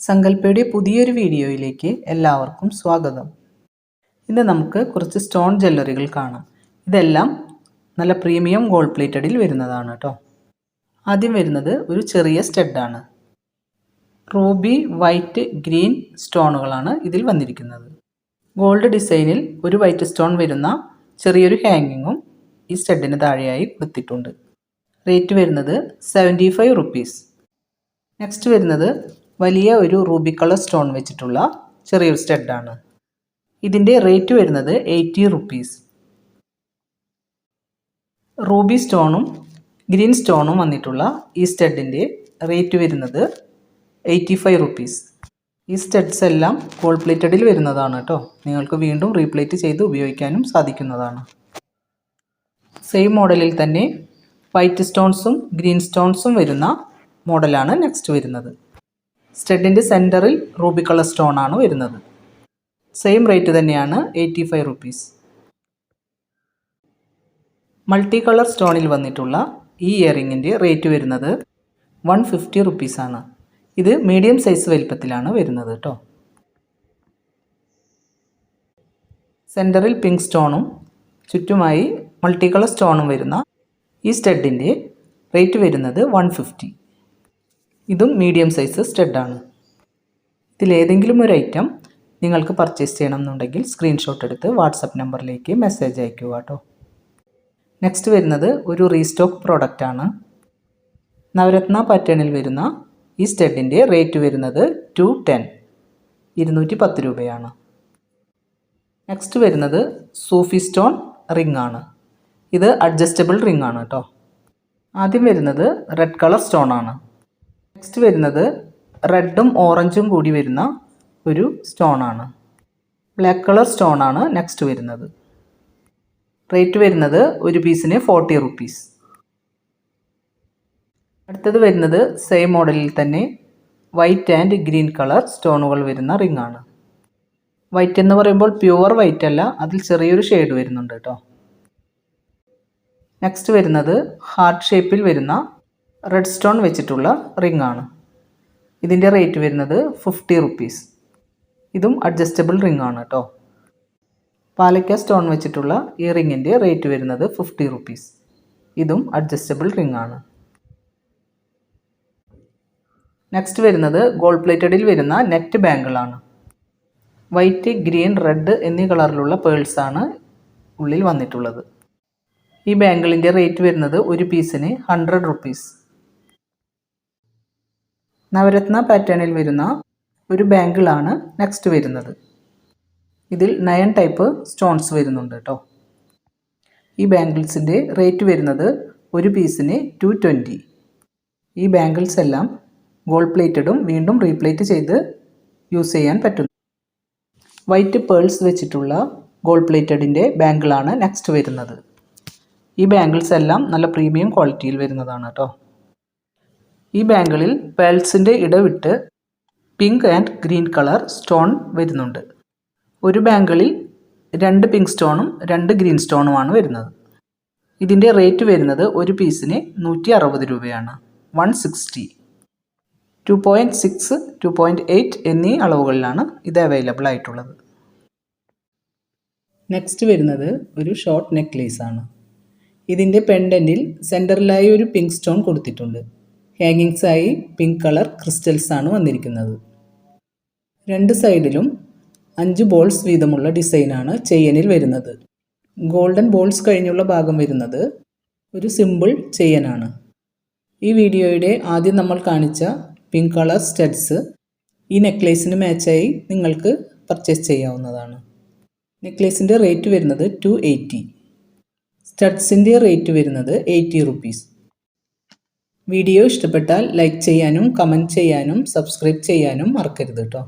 സങ്കല്പയുടെ പുതിയൊരു വീഡിയോയിലേക്ക് എല്ലാവർക്കും സ്വാഗതം. ഇന്ന് നമുക്ക് കുറച്ച് സ്റ്റോൺ ജ്വല്ലറികൾ കാണാം. ഇതെല്ലാം നല്ല പ്രീമിയം ഗോൾഡ് പ്ലേറ്റഡിൽ വരുന്നതാണ് കേട്ടോ ആദ്യം വരുന്നത് ഒരു ചെറിയ സ്റ്റഡാണ്. റൂബി വൈറ്റ് ഗ്രീൻ സ്റ്റോണുകളാണ് ഇതിൽ വന്നിരിക്കുന്നത്. ഗോൾഡ് ഡിസൈനിൽ ഒരു വൈറ്റ് സ്റ്റോൺ വരുന്ന ചെറിയൊരു ഹാങ്ങിങ്ങും ഈ സ്റ്റഡിന് താഴെയായി കൊടുത്തിട്ടുണ്ട് റേറ്റ് വരുന്നത് സെവന്റി ഫൈവ് റുപ്പീസ്. നെക്സ്റ്റ് വരുന്നത് വലിയ ഒരു റൂബി കളർ സ്റ്റോൺ വെച്ചിട്ടുള്ള ചെറിയൊരു സ്റ്റഡാണ് ഇതിന്റെ റേറ്റ് വരുന്നത് എയ്റ്റി റുപ്പീസ് റൂബി സ്റ്റോണും ഗ്രീൻ സ്റ്റോണും വന്നിട്ടുള്ള ഈ സ്റ്റഡിന്റെ റേറ്റ് വരുന്നത് എയ്റ്റി ഫൈവ് റുപ്പീസ് ഈ സ്റ്റഡ്സ് എല്ലാം ഗോൾഡ് പ്ലേറ്റഡിൽ വരുന്നതാണ് കേട്ടോ നിങ്ങൾക്ക് വീണ്ടും റീപ്ലേറ്റ് ചെയ്ത് ഉപയോഗിക്കാനും സാധിക്കുന്നതാണ്. സെയിം മോഡലിൽ തന്നെ വൈറ്റ് സ്റ്റോൺസും ഗ്രീൻ സ്റ്റോൺസും വരുന്ന മോഡലാണ് നെക്സ്റ്റ് വരുന്നത്. സ്റ്റഡിന്റെ സെന്ററിൽ റൂബി കളർ സ്റ്റോൺ ആണ് വരുന്നത്. സെയിം റേറ്റ് തന്നെയാണ് eighty five rupees multi colour സ്റ്റോണിൽ വന്നിട്ടുള്ള ഈ ഇയറിങ്ങിന്റെ റേറ്റ് വരുന്നത് വൺ ഫിഫ്റ്റി റുപ്പീസാണ് ഇത് മീഡിയം സൈസ് വലിപ്പത്തിലാണ് വരുന്നത് കേട്ടോ സെന്ററിൽ പിങ്ക് സ്റ്റോണും ചുറ്റുമായി മൾട്ടി കളർ സ്റ്റോണും വരുന്ന ഈ സ്റ്റഡിന്റെ റേറ്റ് വരുന്നത് വൺ ഫിഫ്റ്റി ഇതും മീഡിയം സൈസ് സ്റ്റെഡാണ് ഇതിലേതെങ്കിലും ഒരു ഐറ്റം നിങ്ങൾക്ക് പർച്ചേസ് ചെയ്യണം എന്നുണ്ടെങ്കിൽ സ്ക്രീൻഷോട്ട് എടുത്ത് വാട്സപ്പ് നമ്പറിലേക്ക് മെസ്സേജ് അയക്കുക കേട്ടോ. നെക്സ്റ്റ് വരുന്നത് ഒരു റീസ്റ്റോക്ക് പ്രോഡക്റ്റാണ് നവരത്ന പാറ്റേണിൽ വരുന്ന ഈ സ്റ്റഡിന്റെ റേറ്റ് വരുന്നത് ടു ടെൻ ഇരുന്നൂറ്റി പത്ത് രൂപയാണ്. നെക്സ്റ്റ് വരുന്നത് സൂഫി സ്റ്റോൺ റിംഗ് ആണ്. ഇത് അഡ്ജസ്റ്റബിൾ റിംഗ് ആണ് കേട്ടോ. ആദ്യം വരുന്നത് റെഡ് കളർ സ്റ്റോൺ ആണ്. നെക്സ്റ്റ് വരുന്നത് റെഡും ഓറഞ്ചും കൂടി വരുന്ന ഒരു സ്റ്റോൺ ആണ്. ബ്ലാക്ക് കളർ സ്റ്റോൺ ആണ് നെക്സ്റ്റ് വരുന്നത്. റേറ്റ് വരുന്നത് ഒരു പീസിന് ഫോർട്ടി റുപ്പീസ് അടുത്തത് വരുന്നത് സെയിം മോഡലിൽ തന്നെ വൈറ്റ് ആൻഡ് ഗ്രീൻ കളർ സ്റ്റോണുകൾ വരുന്ന റിംഗ് ആണ്. വൈറ്റ് എന്ന് പറയുമ്പോൾ പ്യുവർ വൈറ്റ് അല്ല അതിൽ ചെറിയൊരു ഷെയ്ഡ് വരുന്നുണ്ട് കേട്ടോ. നെക്സ്റ്റ് വരുന്നത് ഹാർട്ട് ഷേപ്പിൽ വരുന്ന റെഡ് സ്റ്റോൺ വെച്ചിട്ടുള്ള റിംഗ് ആണ്. ഇതിന്റെ റേറ്റ് വരുന്നത് ഫിഫ്റ്റി റുപ്പീസ് ഇതും അഡ്ജസ്റ്റബിൾ റിംഗ് ആണ് കേട്ടോ പാലക്ക സ്റ്റോൺ വെച്ചിട്ടുള്ള ഈ റിങ്ങിന്റെ റേറ്റ് വരുന്നത് ഫിഫ്റ്റി റുപ്പീസ് ഇതും അഡ്ജസ്റ്റബിൾ റിംഗ് ആണ്. നെക്സ്റ്റ് വരുന്നത് ഗോൾഡ് പ്ലേറ്റഡിൽ വരുന്ന നെറ്റ് ബാങ്കിളാണ് വൈറ്റ് ഗ്രീൻ റെഡ് എന്നീ കളറിലുള്ള പേൾസാണ് ഉള്ളിൽ വന്നിട്ടുള്ളത്. ഈ ബാങ്കിളിന്റെ റേറ്റ് വരുന്നത് ഒരു പീസിന് ഹൺഡ്രഡ് റുപ്പീസ് നവരത്ന പാറ്റേണിൽ വരുന്ന ഒരു ബാങ്കിളാണ് നെക്സ്റ്റ് വരുന്നത്. ഇതിൽ നയൻ ടൈപ്പ് സ്റ്റോൺസ് വരുന്നുണ്ട് കേട്ടോ. ഈ ബാങ്കിൾസിന്റെ റേറ്റ് വരുന്നത് ഒരു പീസിന് ടു ട്വന്റി ഈ ബാങ്കിൾസ് എല്ലാം ഗോൾഡ് പ്ലേറ്റഡും വീണ്ടും റീപ്ലേറ്റ് ചെയ്ത് യൂസ് ചെയ്യാൻ പറ്റുന്നു. വൈറ്റ് പേൾസ് വെച്ചിട്ടുള്ള ഗോൾഡ് പ്ലേറ്റഡിന്റെ ബാങ്കിളാണ് നെക്സ്റ്റ് വരുന്നത്. ഈ ബാങ്കിൾസ് എല്ലാം നല്ല പ്രീമിയം ക്വാളിറ്റിയിൽ വരുന്നതാണ് കേട്ടോ. ഈ ബാങ്കിളിൽ പേൾസിന്റെ ഇടവിട്ട് pink and green colour stone വരുന്നുണ്ട്. ഒരു ബാങ്കിളിൽ രണ്ട് പിങ്ക് സ്റ്റോണും രണ്ട് ഗ്രീൻ സ്റ്റോണുമാണ് വരുന്നത്. ഇതിന്റെ റേറ്റ് വരുന്നത് ഒരു പീസിന് നൂറ്റി അറുപത് രൂപയാണ്. One sixty. Two point six two point eight എന്നീ അളവുകളിലാണ് ഇത് അവൈലബിൾ ആയിട്ടുള്ളത്. നെക്സ്റ്റ് വരുന്നത് ഒരു ഷോർട്ട് നെക്ലേസ് ആണ്. ഇതിന്റെ പെൻഡന്റിൽ സെന്ററിലായി ഒരു പിങ്ക് സ്റ്റോൺ കൊടുത്തിട്ടുണ്ട്. ഹാങ്ങിങ്സായി പിങ്ക് കളർ ക്രിസ്റ്റൽസ് ആണ് വന്നിരിക്കുന്നത്. രണ്ട് സൈഡിലും അഞ്ച് ബോൾസ് വീതമുള്ള ഡിസൈനാണ് ചെയിനിൽ വരുന്നത്. ഗോൾഡൻ ബോൾസ് കഴിഞ്ഞുള്ള ഭാഗം വരുന്നത് ഒരു സിമ്പിൾ ചെയിനാണ്. ഈ വീഡിയോയുടെ ആദ്യം നമ്മൾ കാണിച്ച പിങ്ക് കളർ സ്റ്റഡ്സ് ഈ നെക്ലേസിന് മാച്ചായി നിങ്ങൾക്ക് പർച്ചേസ് ചെയ്യാവുന്നതാണ്. നെക്ലേസിന്റെ റേറ്റ് വരുന്നത് ടു എയ്റ്റി. സ്റ്റഡ്സിന്റെ റേറ്റ് വരുന്നത് എയ്റ്റി റുപ്പീസ്. വീഡിയോ ഇഷ്ടപ്പെട്ടാൽ ലൈക്ക് ചെയ്യാനും കമന്റ് ചെയ്യാനും സബ്സ്ക്രൈബ് ചെയ്യാനും മറക്കരുത് കേട്ടോ